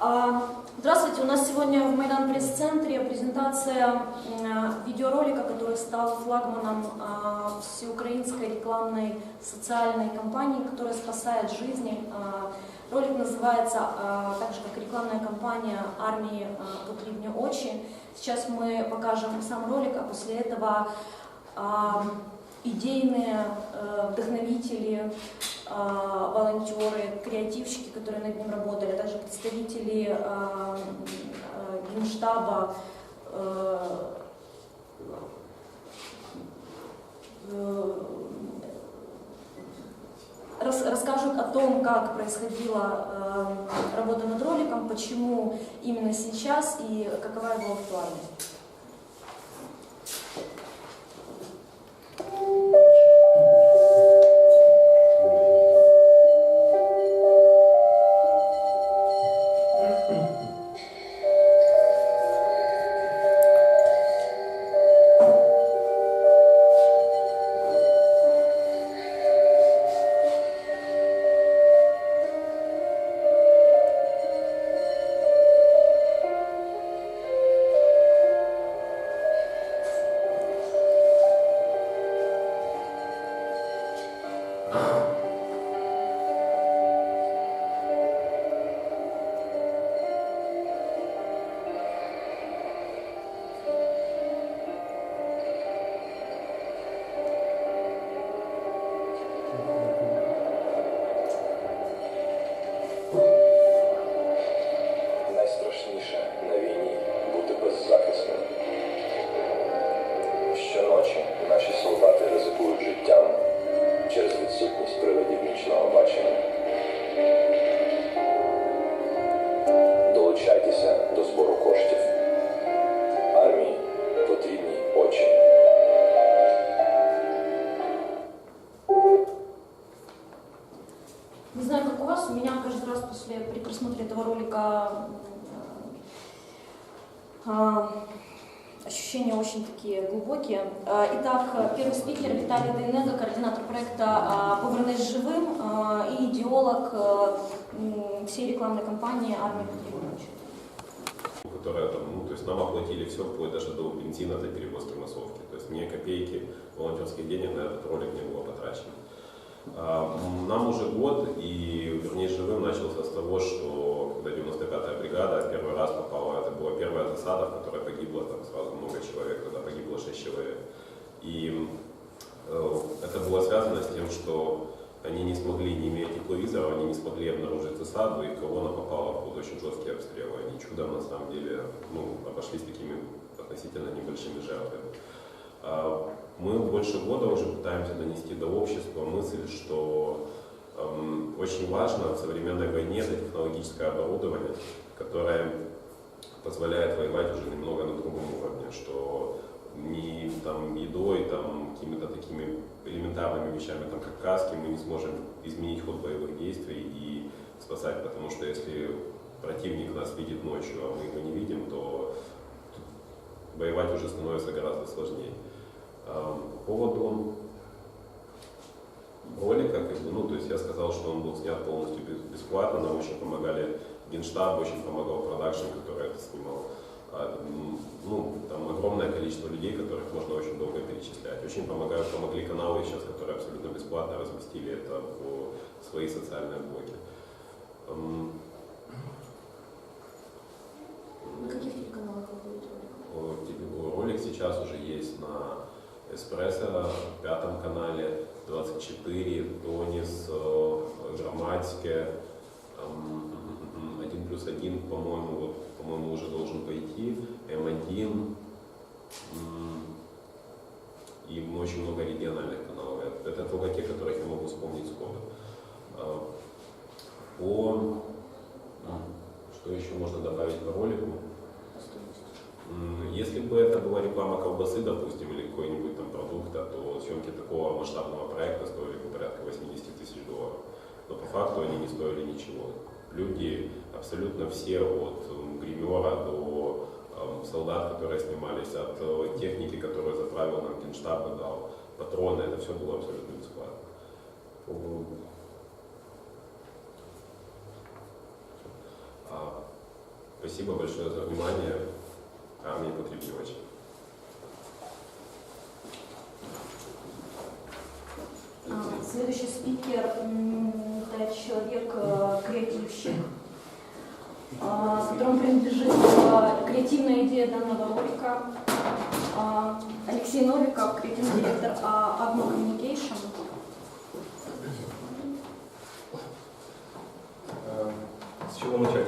А, здравствуйте, у нас сегодня в Майдан пресс-центре презентация э, видеоролика, который стал флагманом а, всеукраинской рекламной социальной кампании, которая спасает жизни. А, ролик называется так же, как рекламная кампания армии «Потребне очи». Сейчас мы покажем сам ролик, а после этого идейные э, вдохновители, волонтеры, креативщики, которые над ним работали, а также Э, э, генштаба э, расскажут о том, как происходила работа над роликом, почему именно сейчас и какова его актуальность. ощущения очень такие глубокие. Э, итак, первый спикер Виталий Дейнега, координатор проекта «Повернись э, живым» э, и идеолог всей рекламной кампании «Армия Патриотович». Ну, которая там, ну, то есть нам оплатили все, вплоть даже до бензина, до перевозки массовки. То есть ни копейки волонтерских денег на этот ролик не было потрачено. А, нам уже год, и вернее живым начался с того, что когда 95-я бригада первый раз попала, это была первая засада, в которой погибло там сразу много человек, тогда погибло 6 человек. И э, это было связано с тем, что они не смогли, не имея тепловизора, они не смогли обнаружить засаду, и колонна попала под очень жесткие обстрелы. Они чудом, на самом деле, ну, обошлись такими относительно небольшими жертвами. Мы больше года уже пытаемся донести до общества мысль, что эм, очень важно в современной войне это технологическое оборудование, которое позволяет воевать уже немного на другом уровне, что не там едой, там какими-то такими элементарными вещами, там как каски, мы не сможем изменить ход боевых действий и спасать, потому что если противник нас видит ночью, а мы его не видим, то воевать уже становится гораздо сложнее. Эм, по поводу ролика, как бы, ну, то есть я сказал, что он был снят полностью бесплатно, нам очень помогали Генштаб, очень помогал продакшн, который это снимал. А, ну, там огромное количество людей, которых можно очень долго перечислять. Очень помогают, помогли каналы сейчас, которые абсолютно бесплатно разместили это в свои социальные блоки. Эм, каналі 24, Тоніс, грамматике «1 плюс 1, по-моєму, по моему уже должен пойти, М1. И очень много региональных каналов. Это только те, которых я могу вспомнить сходу. Э, по... Что еще можно добавить по ролику? Если бы это была реклама колбасы, допустим, или какой-нибудь там продукта, то съемки такого масштабного проекта стоили бы порядка 80 тысяч долларов. Но по факту они не стоили ничего. Люди абсолютно все, от гримера до солдат, которые снимались, от э, техники, которую заправил нам Генштаб и дал, патроны, это все было абсолютно бесплатно. А, спасибо большое за внимание а мені Следующий спикер это человек э, креативщик, а, которому принадлежит э, креативная идея данного ролика. А, Алексей Новиков, креативный директор а, Agno Communication. Эм, с чего начать?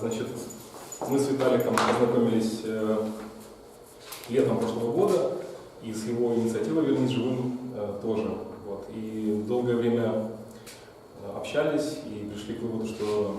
Значит, мы с Виталиком познакомились э, летом прошлого года, и с его инициативой «Вернись живым» э, тоже. Вот. И долгое время э, общались и пришли к выводу, что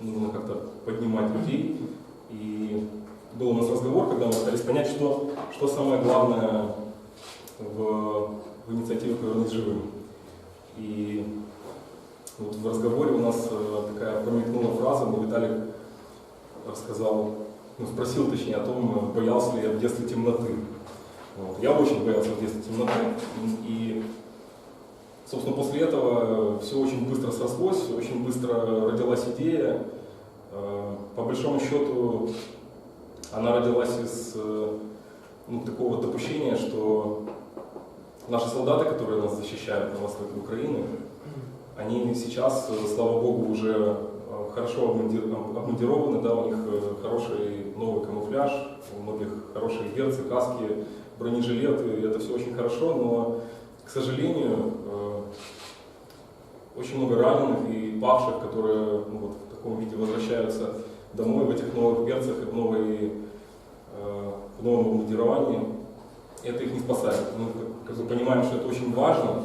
нужно как-то поднимать людей. И был у нас разговор, когда мы пытались понять, что, что самое главное в, в инициативе «Вернись живым». И вот в разговоре у нас такая промелькнула фраза, но Виталик рассказал, ну, спросил точнее о том, боялся ли я в детстве темноты. Вот. Я очень боялся в детстве темноты, и, собственно, после этого все очень быстро срослось, очень быстро родилась идея. Э, по большому счету, она родилась из э, ну, такого допущения, что наши солдаты, которые нас защищают на востоке Украины, они сейчас, э, слава богу, уже хорошо обмундированы, да, у них э, хороший новый камуфляж, у многих хорошие берцы, каски, бронежилеты, это все очень хорошо, но, к сожалению, э, очень много раненых и павших, которые ну, вот, в таком виде возвращаются домой в этих новых берцах и в, новой, э, в новом обмундировании. Это их не спасает. Мы как бы понимаем, что это очень важно,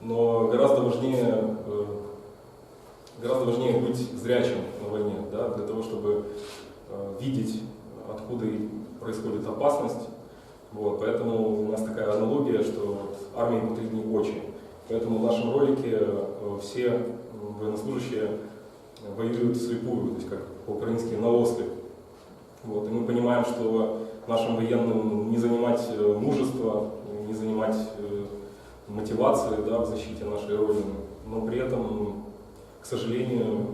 но гораздо важнее гораздо важнее быть зрячим на войне, да, для того, чтобы э, видеть, откуда происходит опасность. Вот, поэтому у нас такая аналогия, что армия внутри не очень. Поэтому в нашем ролике э, все военнослужащие воюют слепую, то есть как по-украински на ослеп. Вот, и мы понимаем, что нашим военным не занимать э, мужество, не занимать э, мотивации да, в защите нашей Родины, но при этом к сожалению,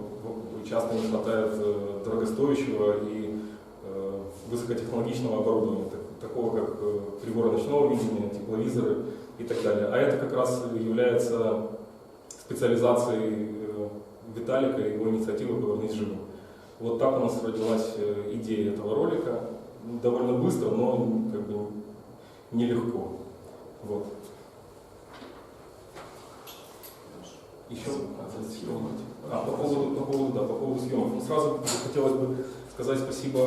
часто не хватает э, дорогостоящего и э, высокотехнологичного оборудования, такого как э, приборы ночного видения, тепловизоры и так далее. А это как раз является специализацией Виталика и его инициативы «Повернись живым». Вот так у нас родилась идея этого ролика. Довольно быстро, но как бы нелегко. Вот. Еще съемок. А, типа, а по поводу, по поводу, да, по поводу съемок. И ну, сразу хотелось бы сказать спасибо,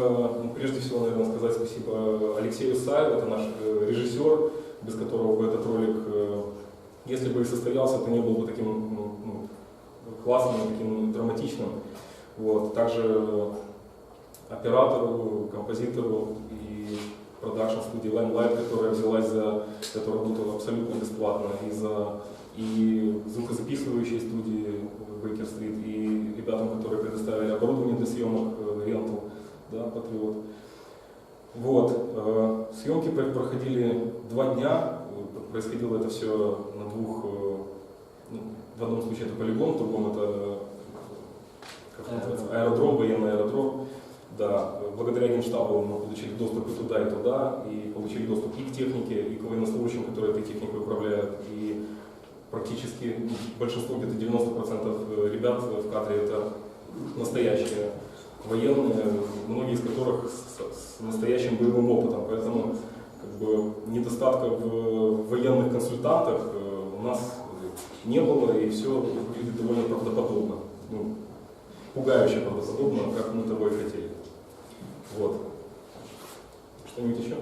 ну, прежде всего, наверное, сказать спасибо Алексею Саеву, это наш э, режиссер, без которого бы этот ролик, э, если бы и состоялся, то не был бы таким ну, ну классным, таким драматичным. Вот. Также э, оператору, композитору и продакшн студии Limelight, которая взялась за эту работу абсолютно бесплатно и за и звукозаписывающей студии Baker Street, и ребятам, которые предоставили оборудование для съемок э, ренту, да, Патриот. Вот. Э, съемки проходили два дня, э, происходило это все на двух, ну, в одном случае это полигон, в другом это как называется, аэродром, военный аэродром. Да, благодаря Генштабу мы получили доступ и туда, и туда, и получили доступ и к технике, и к военнослужащим, которые этой техникой управляют, и практически большинство, где-то 90% э, ребят в кадре это настоящие военные, многие из которых с, с настоящим боевым опытом. Поэтому как бы, недостатка в военных консультантах э, у нас не было, и все выглядит довольно правдоподобно. Ну, пугающе правдоподобно, как мы того и хотели. Вот. Что-нибудь еще?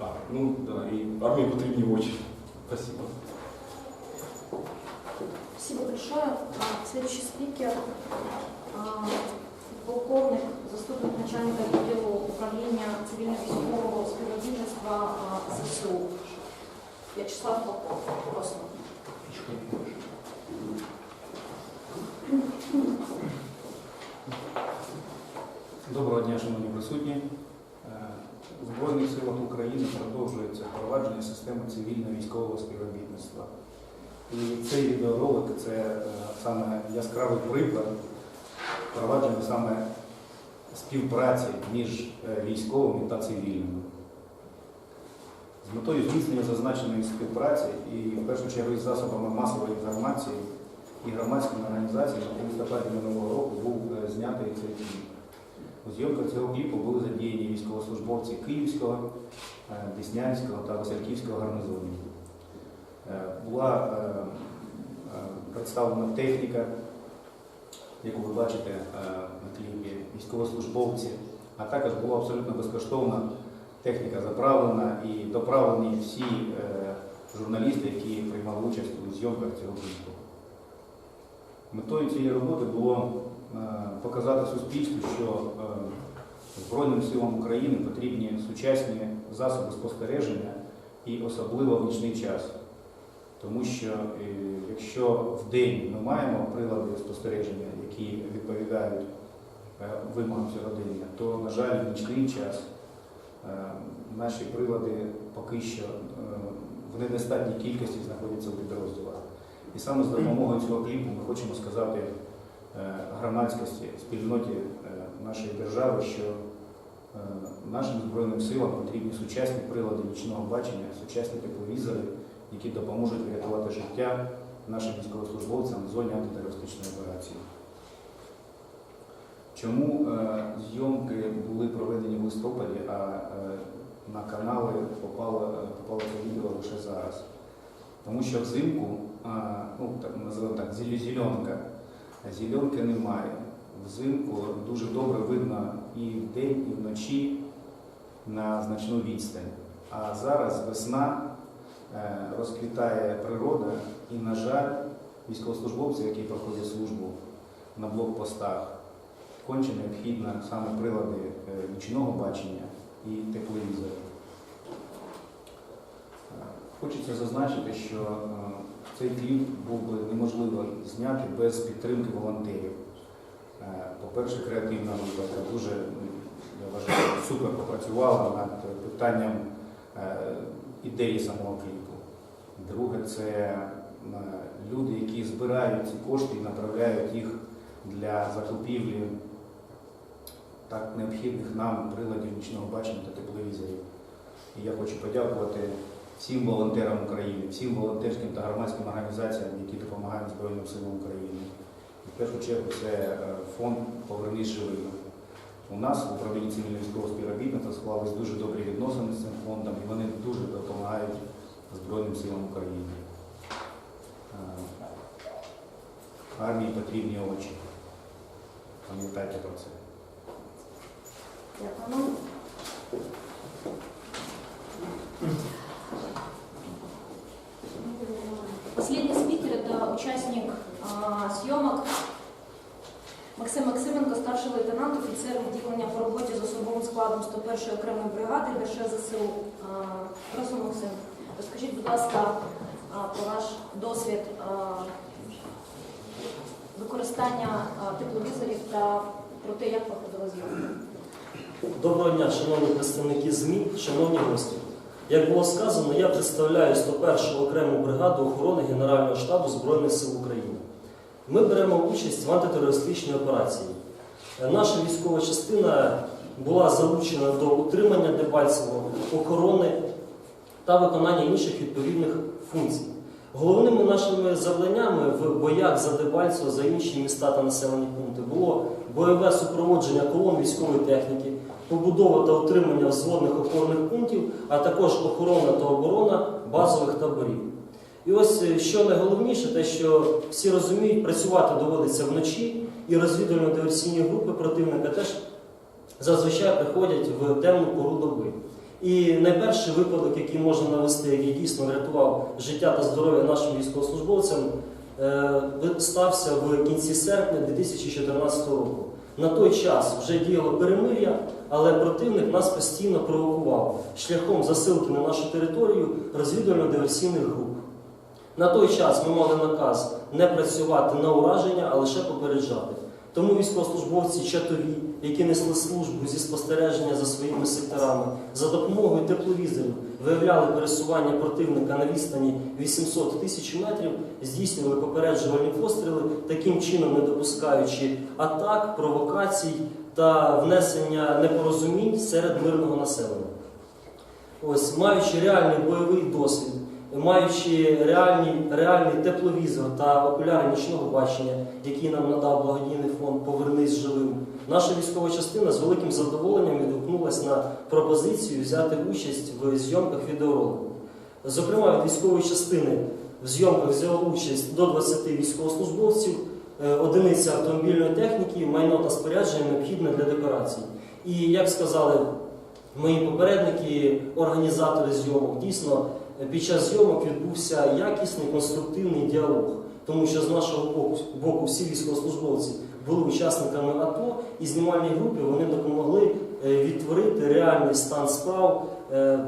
А, ну да, и армии потребнее очень. Спасибо. Спасибо большое. А, следующий спикер а, полковник, заступник начальника відділу управления цивільно-військового співробітництва ЗСУ. А, В'ячеслав Полков, Просто. Доброго дня, шановні присутні. в Збройних силах України продовжується впровадження системи цивільно-військового співробітництва. І цей відеоролик це е, саме яскравий приклад впровадження саме співпраці між е, військовими та цивільними. З метою зміцнення зазначеної співпраці і в першу чергу з засобами масової інформації і громадськими організаціями у листопаді минулого року був е, знятий цей фільм. У зйомках цього кліпу були задіяні військовослужбовці Київського, е, Деснянського та Васильківського гарнизонів. Е, була е, представлена техніка, яку ви бачите на кліпі, військовослужбовці, а також була абсолютно безкоштовна техніка заправлена і доправлені всі журналісти, які приймали участь у зйомках цього кліпу. Метою цієї роботи було Е, показати суспільству, що е, Збройним силам України потрібні сучасні засоби спостереження і особливо в нічний час. Тому що е, якщо в день ми маємо прилади спостереження, які відповідають вимогам сьогодення, то, на жаль, в нічний час наші прилади поки що в недостатній кількості знаходяться у підрозділах. І саме з допомогою цього кліпу ми хочемо сказати. Е, громадськості, спільноті е, нашої держави, що е, нашим Збройним силам потрібні сучасні прилади нічного бачення, сучасні тепловізори, які допоможуть врятувати життя нашим військовослужбовцям в зоні антитерористичної операції. Чому зйомки були проведені в листопаді, а на канали попало попало це відео лише зараз? Тому що взимку, ну називаємо так, зіленка зільонки немає. Взимку дуже добре видно і вдень, і вночі на значну відстань. А зараз весна е, розквітає природа і, на жаль, військовослужбовці, які проходять службу на блокпостах, конче необхідно саме прилади е, нічного бачення і тепловізору. Е, хочеться зазначити, що цей кліп був би неможливо зняти без підтримки волонтерів. Е, по-перше, креативна група дуже я вважаю, супер попрацювала над питанням е, ідеї самого кліпу. Друге, це е, люди, які збирають ці кошти і направляють їх для закупівлі так необхідних нам приладів нічного бачення та тепловізорів. І я хочу подякувати всім волонтерам України, всім волонтерським та громадським організаціям, які допомагають Збройним силам України. В першу чергу це е, фонд поверні живими. У нас в управлінні цивільно-військового співробітництва склались дуже добрі відносини з цим фондом, і вони дуже допомагають Збройним силам України. Е, армії потрібні очі. Пам'ятайте про це. Дякую. участник а, съемок Максим Максименко, старший лейтенант, офіцер відділення по роботі з особовим складом 101-ї окремої бригади ДШ ЗСУ. А, просимо Максим, розкажіть, будь ласка, про ваш досвід використання тепловізорів та про те, як проходили зйомки. Доброго дня, шановні представники ЗМІ, шановні гості. Як було сказано, я представляю 101 го окрему бригаду охорони Генерального штабу Збройних сил України. Ми беремо участь в антитерористичній операції. Е, наша військова частина була залучена до утримання Дебальцевого, охорони та виконання інших відповідних функцій. Головними нашими завданнями в боях за Дебальцево, за інші міста та населені пункти було бойове супроводження колон військової техніки, побудова та утримання взводних опорних пунктів, а також охорона та оборона базових таборів. І ось е, що найголовніше, те, що всі розуміють, працювати доводиться вночі, і розвідувально диверсійні групи противника теж зазвичай приходять в темну пору доби. І найперший випадок, який можна навести, який дійсно врятував життя та здоров'я нашим військовослужбовцям, е, стався в кінці серпня 2014 року. На той час вже діяло перемир'я, але противник нас постійно провокував шляхом засилки на нашу територію розвідувально-диверсійних груп. На той час ми мали наказ не працювати на ураження, а лише попереджати. Тому військовослужбовці чатові, які несли службу зі спостереження за своїми секторами, за допомогою тепловізорів виявляли пересування противника на відстані 800 тисяч метрів, здійснювали попереджувальні постріли, таким чином не допускаючи атак, провокацій та внесення непорозумінь серед мирного населення. Ось маючи реальний бойовий досвід маючи реальний, реальний тепловізор та окуляри нічного бачення, які нам надав благодійний фонд Повернись живим, наша військова частина з великим задоволенням відгукнулася на пропозицію взяти участь в зйомках відеоролику. Зокрема, від військової частини в зйомках взяла участь до 20 військовослужбовців, е, одиниця автомобільної техніки, майно та спорядження необхідне для декорацій. І як сказали мої попередники, організатори зйомок дійсно під час зйомок відбувся якісний конструктивний діалог, тому що з нашого боку, боку всі військовослужбовці були учасниками АТО і знімальні групи вони допомогли е, відтворити реальний стан справ, е,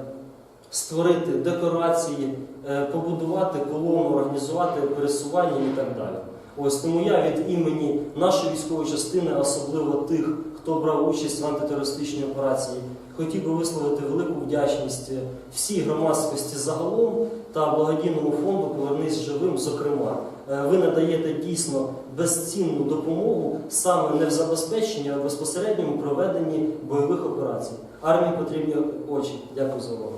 створити декорації, е, побудувати колону, організувати пересування і так далі. Ось тому я від імені нашої військової частини, особливо тих, хто брав участь в антитерористичній операції хотів би висловити велику вдячність е, всій громадськості загалом та благодійному фонду Повернись живим. Зокрема, е, ви надаєте дійсно безцінну допомогу саме не в забезпеченні, а в безпосередньому проведенні бойових операцій. Армії потрібні очі. Дякую за увагу.